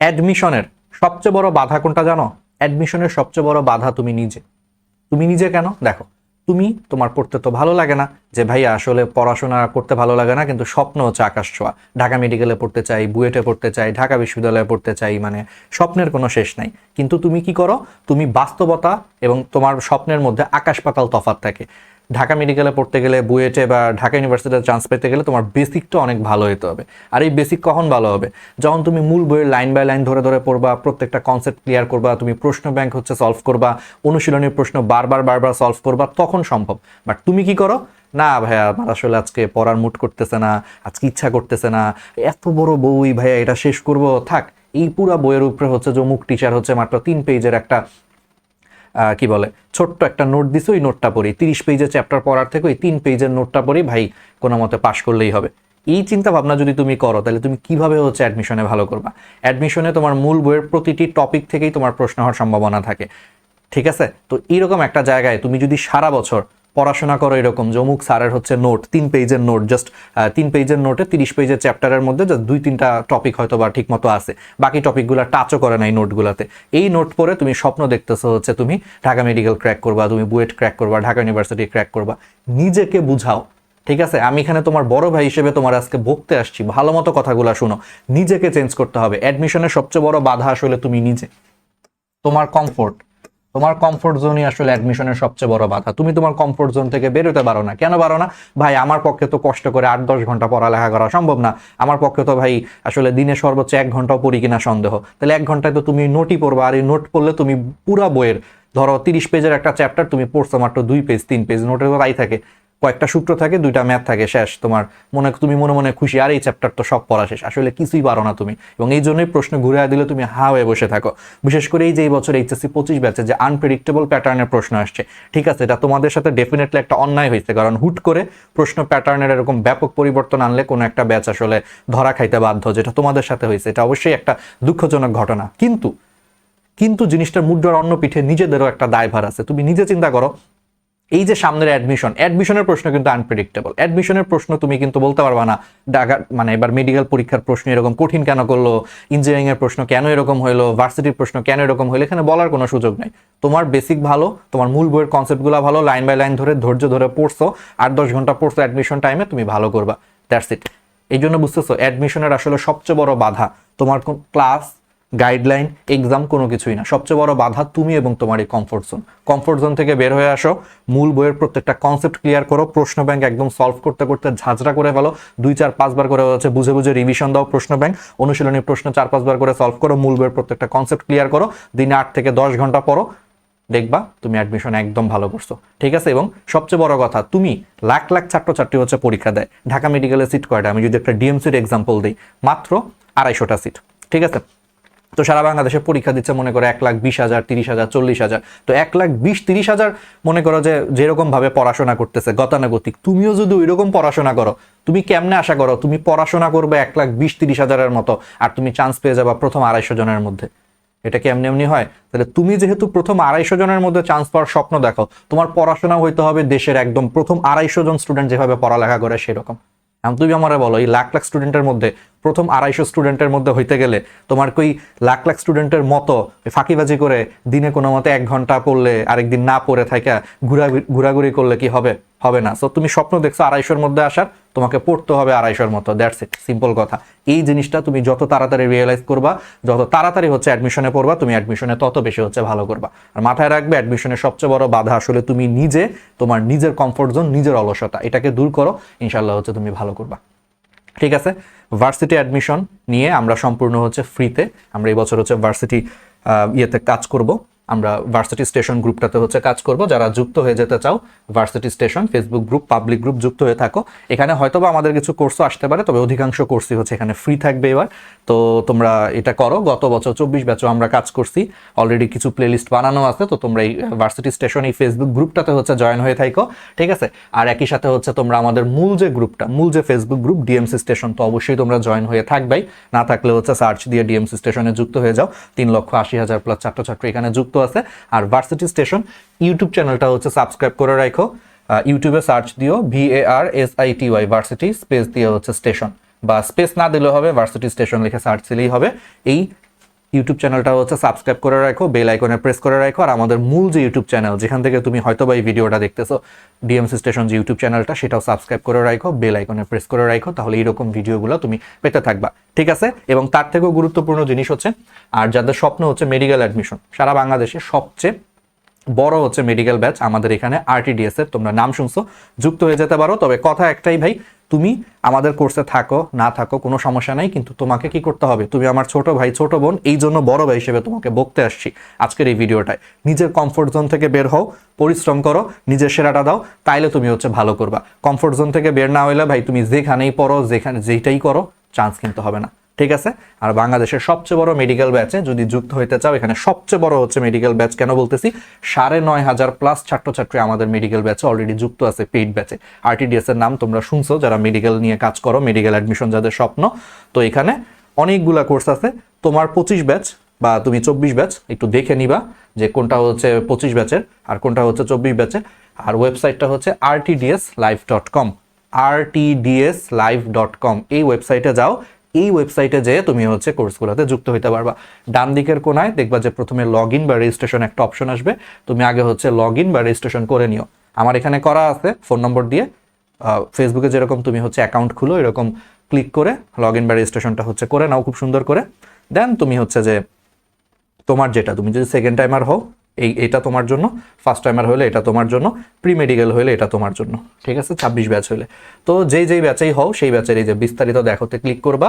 অ্যাডমিশনের সবচেয়ে বড় বাধা কোনটা জানো? অ্যাডমিশনের সবচেয়ে বড় বাধা তুমি নিজে। তুমি নিজে কেন? দেখো, তুমি, তোমার পড়তে তো ভালো লাগে না যে ভাইয়া আসলে পড়াশোনা করতে ভালো লাগে না, কিন্তু স্বপ্ন হচ্ছে আকাশ ছোঁয়া। ঢাকা মেডিকেলে পড়তে চাই, বুয়েটে পড়তে চাই, ঢাকা বিশ্ববিদ্যালয়ে পড়তে চাই মানে স্বপ্নের কোনো শেষ নাই। কিন্তু তুমি কি করো? তুমি বাস্তবতা এবং তোমার স্বপ্নের মধ্যে আকাশ পাতাল তফাৎ থাকে। ঢাকা মেডিকেলে পড়তে গেলে বুয়েটে বা ঢাকা ইউনিভার্সিটিতে চান্স পেতে গেলে তোমার বেসিকটা অনেক ভালো হতে হবে। আর এই বেসিক কখন ভালো হবে? যখন তুমি মূল বইয়ের লাইন বাই লাইন ধরে ধরে পড়বা, প্রত্যেকটা কনসেপ্ট ক্লিয়ার করবা, তুমি প্রশ্ন ব্যাংক হচ্ছে সলভ করবা অনুশীলনী প্রশ্ন বারবার বারবার সলভ করবা, তখন সম্ভব। বাট তুমি কি করো? না ভাইয়া, আমার আসলে আজকে পড়ার মুড করতেছে না, আজকে ইচ্ছা করতেছে না। এত বড় বই ভাইয়া, এটা শেষ করব? থাক, এই পুরা বইয়ের উপরে হচ্ছে যে মুখ টিচার হচ্ছে মাত্র তিন পেজের একটা কি বলে, ছোট্ট একটা নোট দিছে, ওই নোটটা পড়ি। তিরিশ পেজের চ্যাপ্টার পড়ার থেকে ওই তিন পেজের নোটটা পড়ি, ভাই, কোনো মতে পাশ করলেই হবে। এই চিন্তা ভাবনা যদি তুমি করো, তাহলে তুমি কীভাবে হচ্ছে অ্যাডমিশনে ভালো করবা? অ্যাডমিশনে তোমার মূল বইয়ের প্রতিটি টপিক থেকেই তোমার প্রশ্ন হওয়ার সম্ভাবনা থাকে। ঠিক আছে? তো এইরকম একটা জায়গায় তুমি যদি সারা বছর পড়াশোনা করো এরকম। যে অমুক স্যারের হচ্ছে নোট, তিন পেজের নোট জাস্ট তিন পেজের নোটে তিরিশ পেজের চ্যাপ্টারের মধ্যে জাস্ট দুই, তিনটা টপিক হয়তো বা ঠিক মতো আছে। বাকি টপিকগুলো টাচও করে না এই নোটগুলোতে। এই নোট পড়ে তুমি স্বপ্ন দেখতেছো হচ্ছে তুমি ঢাকা মেডিকেল ক্র্যাক করবা, তুমি বুয়েট ক্র্যাক করবা, ঢাকা ইউনিভার্সিটি ক্র্যাক করবা। নিজেকে বুঝাও, ঠিক আছে? আমি এখানে তোমার বড় ভাই হিসেবে তোমার আজকে বকতে আসছি। ভালো মতো কথাগুলো শুনো। নিজেকে চেঞ্জ করতে হবে। অ্যাডমিশনের সবচেয়ে বড় বাধা আসলে তুমি নিজে। তোমার কমফোর্ট তোমার কমফোর্ট জোনই আসলে অ্যাডমিশনের সবচেয়ে বড় বাধা। তুমি তোমার কমফোর্ট জোন থেকে বেরোতে পারো না। কেন পারো না? ভাই, আমার পক্ষে তো কষ্ট করে আট দশ ঘণ্টা পড়ালেখা করা সম্ভব না। আমার পক্ষে তো ভাই, আসলে দিনে সর্বোচ্চ এক ঘন্টাও পড়ি কিনা সন্দেহ। তাহলে এক ঘন্টায় তো তুমি নোটই পড়বা, আর এই নোট পড়লে তুমি পুরা বইয়ের, ধরো তিরিশ পেজের একটা চ্যাপ্টার তুমি পড়ছো মাত্র দুই পেজ, তিন পেজ নোটের তো তাই থাকে। কয়েকটা সূত্র থাকে, দুইটা ম্যাথ থাকে, শেষ। তোমার মনে, তুমি মনে মনে খুশি, আর এই চ্যাপ্টার তো সব পড়া শেষ। আসলে কিছুই পারো না তুমি। এবং এই জন্যই প্রশ্ন ঘুরে দিলে তুমি হা হয়ে বসে থাকো। বিশেষ করে এই যে এই বছর এইচএসসি পঁচিশ ব্যাচে যে আনপ্রেডিক্টেবল প্যাটার্নের প্রশ্ন আসছে, ঠিক আছে, এটা তোমাদের সাথে ডেফিনেটলি একটা অন্যায় হয়েছে। কারণ হুট করে প্রশ্ন প্যাটার্নের এরকম ব্যাপক পরিবর্তন আনলে কোনো একটা ব্যাচ আসলে ধরা খাইতে বাধ্য, যেটা তোমাদের সাথে হয়েছে। এটা অবশ্যই একটা দুঃখজনক ঘটনা। কিন্তু কিন্তু জিনিসটার মুদ্রার অন্য পিঠে নিজেদেরও একটা দায়ভার আছে। তুমি নিজে চিন্তা করো এই যে সামনের অ্যাডমিশন অ্যাডমিশনের প্রশ্ন কিন্তু আনপ্রেডিক্টেবল অ্যাডমিশনের প্রশ্ন তুমি কিন্তু বলতে পারবা না, ঢাকা মানে এবার মেডিকেল পরীক্ষার প্রশ্ন এরকম কঠিন কেন করল ইঞ্জিনিয়ারিং এর প্রশ্ন কেন এরকম হলো ভার্সিটির প্রশ্ন কেন এরকম হলো এখানে বলার কোনো সুযোগ নাই। তোমার বেসিক ভালো, তোমার মূল বইয়ের কনসেপ্টগুলো ভালো লাইন বাই লাইন ধরে, ধৈর্য ধরে পড়ছো, আট দশ ঘণ্টা পড়ছো অ্যাডমিশন টাইমে তুমি ভালো করবা। দ্যাটস ইট এই জন্য বুঝতেছো অ্যাডমিশনের আসলে সবচেয়ে বড় বাধা। তোমার ক্লাস গাইডলাইন এক্সাম কোনো কিছুই না। সবচেয়ে বড় বাধা তুমি এবং তোমার এই কমফোর্ট জোন কমফোর্ট জোন থেকে বের হয়ে আসো, মূল বইয়ের প্রত্যেকটা কনসেপ্ট ক্লিয়ার করো, প্রশ্ন ব্যাংক একদম সলভ করতে করতে ঝাঁঝরা করে ফেলো, দুই চার পাঁচবার করে হচ্ছে বুঝে বুঝে রিভিশন দাও প্রশ্ন ব্যাংক অনুশীলনী প্রশ্ন চার পাঁচবার করে সলভ করো, মূল বইয়ের প্রত্যেকটা কনসেপ্ট ক্লিয়ার করো, দিনে আট থেকে দশ ঘণ্টা পড়ো, দেখবা তুমি অ্যাডমিশন একদম ভালো করছ। ঠিক আছে? এবং সবচেয়ে বড় কথা, তুমি লাখ লাখ ছাত্রছাত্রী হচ্ছে পরীক্ষা দেয়। ঢাকা মেডিকেলের সিট কয়টা? আমি যদি একটা ডিএমসির এক্সাম্পল দিই, মাত্র আড়াইশোটা সিট ঠিক আছে? তো সারা বাংলাদেশে পরীক্ষা দিচ্ছে মনে করো এক লাখ বিশ হাজার, তিরিশ হাজার, চল্লিশ হাজার। তো এক লাখ বিশ, তিরিশ হাজার মনে করো যে যেরকম ভাবে পড়াশোনা করতেছে গতানুগতিক, তুমিও যদি ওই রকম পড়াশোনা করো, তুমি কেমনে আশা করো তুমি পড়াশোনা করবে এক লাখ বিশ, তিরিশ হাজারের মতো আর তুমি চান্স পেয়ে যাবা প্রথম আড়াইশো জনের মধ্যে? এটা কি এমনি এমনি হয়? তাহলে তুমি যেহেতু প্রথম আড়াইশো জনের মধ্যে চান্স পাওয়ার স্বপ্ন দেখো, তোমার পড়াশোনা হইতে হবে দেশের একদম প্রথম আড়াইশো জন স্টুডেন্ট যেভাবে পড়ালেখা করে সেরকম। এখন তুমি আমার বলো, এই লাখ লাখ স্টুডেন্টের মধ্যে প্রথম আড়াইশো স্টুডেন্টের মধ্যে হইতে গেলে তোমার কই লাখ লাখ স্টুডেন্টের মতো ফাঁকিবাজি করে দিনে কোনো মতে এক ঘণ্টা পড়লে আরেকদিন না পড়ে থাকা ঘুরা ঘোরাঘুরি করলে কি হবে? হবে না। সো তুমি স্বপ্ন দেখছ আড়াইশোর মধ্যে আসার, তোমাকে পড়তে হবে আড়াইশোর মতো। দ্যাটস ইট সিম্পল কথা। এই জিনিসটা তুমি যত তাড়াতাড়ি রিয়েলাইজ করবা, যত তাড়াতাড়ি হচ্ছে অ্যাডমিশনে পড়বা, তুমি অ্যাডমিশনে তত বেশি হচ্ছে ভালো করবা। আর মাথায় রাখবে অ্যাডমিশনের সবচেয়ে বড় বাধা আসলে তুমি নিজে, তোমার নিজের কমফোর্ট জোন নিজের অলসতা। এটাকে দূর করো। ইনশাল্লাহ হচ্ছে তুমি ভালো করবা। ঠিক আছে? ভার্সিটি অ্যাডমিশন নিয়ে আমরা সম্পূর্ণ হচ্ছে ফ্রিতে আমরা এই বছর হচ্ছে ভার্সিটি ইয়েতে কাজ করব। আমরা ভার্সিটি স্টেশন গ্রুপটাতে হচ্ছে কাজ করব। যারা যুক্ত হয়ে যেতে চাও varsity station facebook group public group যুক্ত হয়ে থাকো। এখানে হয়তো বা আমাদের কিছু কোর্সও আসতে পারে, তবে অধিকাংশ কোর্সই হচ্ছে এখানে ফ্রি থাকবে এবার। তো তোমরা এটা করো। গত বছর চব্বিশ ব্যাচও আমরা কাজ করছি। অলরেডি কিছু প্লেলিস্ট বানানো আছে, তো তোমরা এই ভার্সিটি স্টেশন এই ফেসবুক গ্রুপটাতে হচ্ছে জয়েন হয়ে থাকো ঠিক আছে? আর একই সাথে হচ্ছে তোমরা আমাদের মূল যে গ্রুপটা মূল যে ফেসবুক গ্রুপ ডিএমসি স্টেশন তো অবশ্যই তোমরা জয়েন হয়ে থাকবাই। না থাকলে হচ্ছে সার্চ দিয়ে ডিএমসি স্টেশনে যুক্ত হয়ে যাও। তিন লক্ষ আশি হাজার প্লাস ছাত্রছাত্রী এখানে যুক্ত আছে। আর ভার্সিটি স্টেশন ইউটিউব চ্যানেলটা হচ্ছে সাবস্ক্রাইব করে রাখো ইউটিউবে সার্চ দিও V A R S I T Y varsity space দিয়ে হচ্ছে স্টেশন বা স্পেস না দিলেও হবে ভার্সিটি স্টেশন লিখে সার্চ দিলেই হবে। এই ইউটিউব চ্যানেলটা হচ্ছে সাবস্ক্রাইব করে রাখো বেল আইকনে প্রেস করে রাখো, আর আমাদের মূল যে ইউটিউব চ্যানেল যেখান থেকে তুমি হয়তো বা এই ভিডিওটা দেখতেছো ডিএমসি স্টেশন যে ইউটিউব চ্যানেলটা সেটাও সাবস্ক্রাইব করে রাখো বেল আইকনে প্রেস করে রাখো, তাহলে এইরকম ভিডিওগুলো তুমি পেতে থাকবা। ঠিক আছে? এবং তার থেকেও গুরুত্বপূর্ণ জিনিস হচ্ছে, আর যাদের স্বপ্ন হচ্ছে মেডিকেল অ্যাডমিশন সারা বাংলাদেশে সবচেয়ে বড় হচ্ছে মেডিকেল ব্যাচ আমাদের এখানে আরটিডিএস এর, তোমরা নাম শুনছো, যুক্ত হয়ে যেতে পারো, তবে কথা একটাই ভাই তুমি আমাদের কোর্সে থাকো, না থাকো, কোনো সমস্যা নাই, কিন্তু তোমাকে কি করতে হবে? তুমি আমার ছোট ভাই, ছোট বোন, এই জন্য বড় ভাই হিসেবে তোমাকে বকতে আসছি আজকের এই ভিডিওটায়। নিজের কমফোর্ট জোন থেকে বের হও, পরিশ্রম করো, নিজের সেরাটা দাও, তাইলে তুমি হচ্ছে ভালো করবা। কমফোর্ট জোন থেকে বের না হইলে ভাই, তুমি যেখানেই পড়ো, যেখানে, যেইটাই করো চান্স কিন্তু হবে না। ঠিক আছে? আর বাংলাদেশের সবচেয়ে বড় মেডিকেল ব্যাচে যদি যুক্ত হইতে চাও, এখানে সবচেয়ে বড় হচ্ছে মেডিকেল ব্যাচ কেন বলতেছি? সাড়ে নয় হাজার প্লাস ছাত্রছাত্রী আমাদের মেডিকেল ব্যাচে অলরেডি যুক্ত আছে পেইড ব্যাচে আরটিডিএস এর নাম তোমরা শুনছো, যারা মেডিকেল নিয়ে কাজ করো মেডিকেল অ্যাডমিশন যাদের স্বপ্ন। তো এখানে অনেকগুলা কোর্স আছে। তোমার পঁচিশ ব্যাচ বা তুমি চব্বিশ ব্যাচ একটু দেখে নিবা যে কোনটা হচ্ছে পঁচিশ ব্যাচের আর কোনটা হচ্ছে চব্বিশ ব্যাচের আর ওয়েবসাইটটা হচ্ছে RTDS live dot com RTDS live dot com এই ওয়েবসাইটে যাও এই ওয়েবসাইটে যেয়ে তুমি হচ্ছে কোর্সগুলোতে যুক্ত হইতে পারবা। ডান দিকের কোনায় দেখবা যে প্রথমে লগ ইন বা রেজিস্ট্রেশন একটা অপশন আসবে। তুমি আগে হচ্ছে লগ ইন বা রেজিস্ট্রেশন করে নিও। আমার এখানে করা আছে ফোন নম্বর দিয়ে। ফেসবুকে যেরকম তুমি হচ্ছে অ্যাকাউন্ট খুলো, এরকম ক্লিক করে লগ ইন বা রেজিস্ট্রেশনটা হচ্ছে করে নাও খুব সুন্দর করে। দেন তুমি হচ্ছে যে তোমার যেটা, তুমি যদি সেকেন্ড টাইমার হও এই, এটা তোমার জন্য ফার্স্ট টাইমার হলে এটা তোমার জন্য প্রি মেডিকেল হলে এটা তোমার জন্য, ঠিক আছে? ছাব্বিশ ব্যাচ হলে। তো যেই যেই ব্যাচেই হও, সেই ব্যাচের এই যে বিস্তারিত দেখাতে ক্লিক করবা,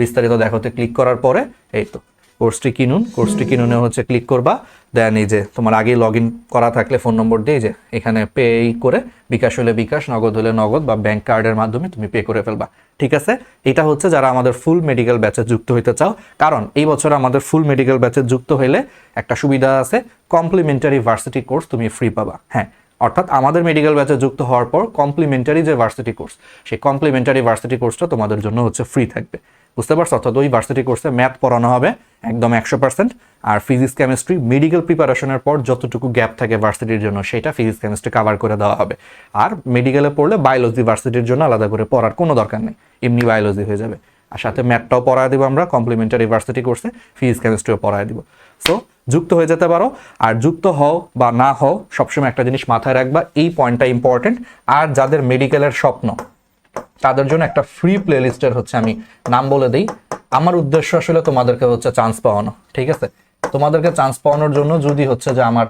বিস্তারিত দেখাতে ক্লিক করার পরে, এই তো। কোর্সটি কিনুন, কোর্সটি কিনুনে হচ্ছে ক্লিক করবা দেন এই যে তোমার আগেই লগ ইন করা থাকলে ফোন নম্বর দিয়ে যে এখানে পে করে, বিকাশ হলে বিকাশ, নগদ হলে নগদ বা ব্যাংক কার্ডের মাধ্যমে তুমি পে করে ফেলবা। ঠিক আছে? এটা হচ্ছে যারা আমাদের ফুল মেডিকেল ব্যাচে যুক্ত হইতে চাও। কারণ এই বছর আমাদের ফুল মেডিকেল ব্যাচে যুক্ত হইলে একটা সুবিধা আছে কমপ্লিমেন্টারি ভার্সিটি কোর্স তুমি ফ্রি পাবা। হ্যাঁ অর্থাৎ আমাদের মেডিকেল ব্যাচে যুক্ত হওয়ার পর কমপ্লিমেন্টারি যে ভার্সিটি কোর্স সেই কমপ্লিমেন্টারি ভার্সিটি কোর্সটা তোমাদের জন্য হচ্ছে ফ্রি থাকবে। বুঝতে পারছ? অর্থাৎ ওই ভার্সিটি কোর্সে ম্যাথ পড়ানো হবে, একদম একশো পার্সেন্ট আর ফিজিক্স কেমিস্ট্রি মেডিকেল প্রিপারেশনের পর যতটুকু গ্যাপ থাকে ভার্সিটির জন্য, সেটা ফিজিক্স কেমিস্ট্রি কাভার করে দেওয়া হবে। আর মেডিকেলে পড়লে বায়োলজি ভার্সিটির জন্য আলাদা করে পড়ার কোনো দরকার নেই, এমনি বায়োলজি হয়ে যাবে। আর সাথে ম্যাথটাও পড়ায় দিব আমরা কমপ্লিমেন্টারি ভার্সিটি কোর্সে ফিজিক্স কেমিস্ট্রিও পড়ায় দিব। সো যুক্ত হয়ে যেতে পারো, আর যুক্ত হও বা না হও, সবসময় একটা জিনিস মাথায় রাখবা, এই পয়েন্টটা ইম্পর্টেন্ট আর যাদের মেডিকেলের স্বপ্ন তাদের জন্য একটা ফ্রি প্লেলিস্টের হচ্ছে আমি নাম বলে দিই। আমার উদ্দেশ্য আসলে তোমাদেরকে হচ্ছে চান্স পাওয়ানো, ঠিক আছে? তোমাদেরকে চান্স পাওয়ানোর জন্য যদি হচ্ছে যে আমার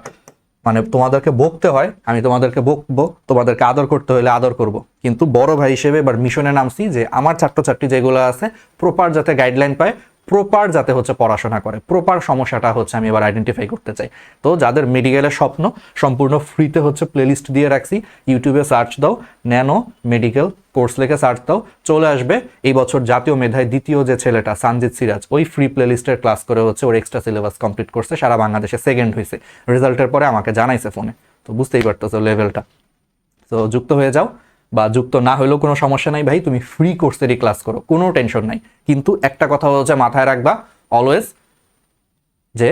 মানে তোমাদেরকে বকতে হয়, আমি তোমাদেরকে বকবো, তোমাদেরকে আদর করতে হলে আদর করব। কিন্তু বড় ভাই হিসেবে এবার মিশনে নামছি যে আমার ছাত্রছাত্রী যেগুলো আছে প্রপার যাতে গাইডলাইন পায় প্রপার যাতে হচ্ছে পড়াশোনা করে প্রপার সমস্যাটা হচ্ছে আমি এবার আইডেন্টিফাই করতে চাই। তো যাদের মেডিকেলের স্বপ্ন, সম্পূর্ণ ফ্রিতে হচ্ছে প্লেলিস্ট দিয়ে রাখছি ইউটিউবে সার্চ দাও ন্যানো মেডিকেল কোর্স লিখে সার্চ দাও চলে আসবে। এই বছর জাতীয় মেধায় দ্বিতীয় যে ছেলেটা, সানজিৎ সিরাজ, ওই ফ্রি প্লেলিস্টের ক্লাস করে হচ্ছে ওর এক্সট্রা সিলেবাস কমপ্লিট করছে, সারা বাংলাদেশে সেকেন্ড হয়েছে রেজাল্টের পরে আমাকে জানাইছে ফোনে তো বুঝতেই পারতেছো লেভেলটা তো যুক্ত হয়ে যাও, বা যুক্ত না হলেও কোনো সমস্যা নাই ভাই, তুমি ফ্রি কোর্সেরই ক্লাস করো, কোনো টেনশন নাই। কিন্তু একটা কথা হচ্ছে মাথায় রাখবা অলওয়েজ যে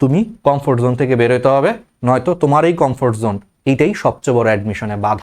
তুমি কমফোর্ট জোন থেকে বেরোতে হবে, নয়তো তোমার এই কমফোর্ট জোন এইটাই সবচেয়ে বড় অ্যাডমিশনে বাধা।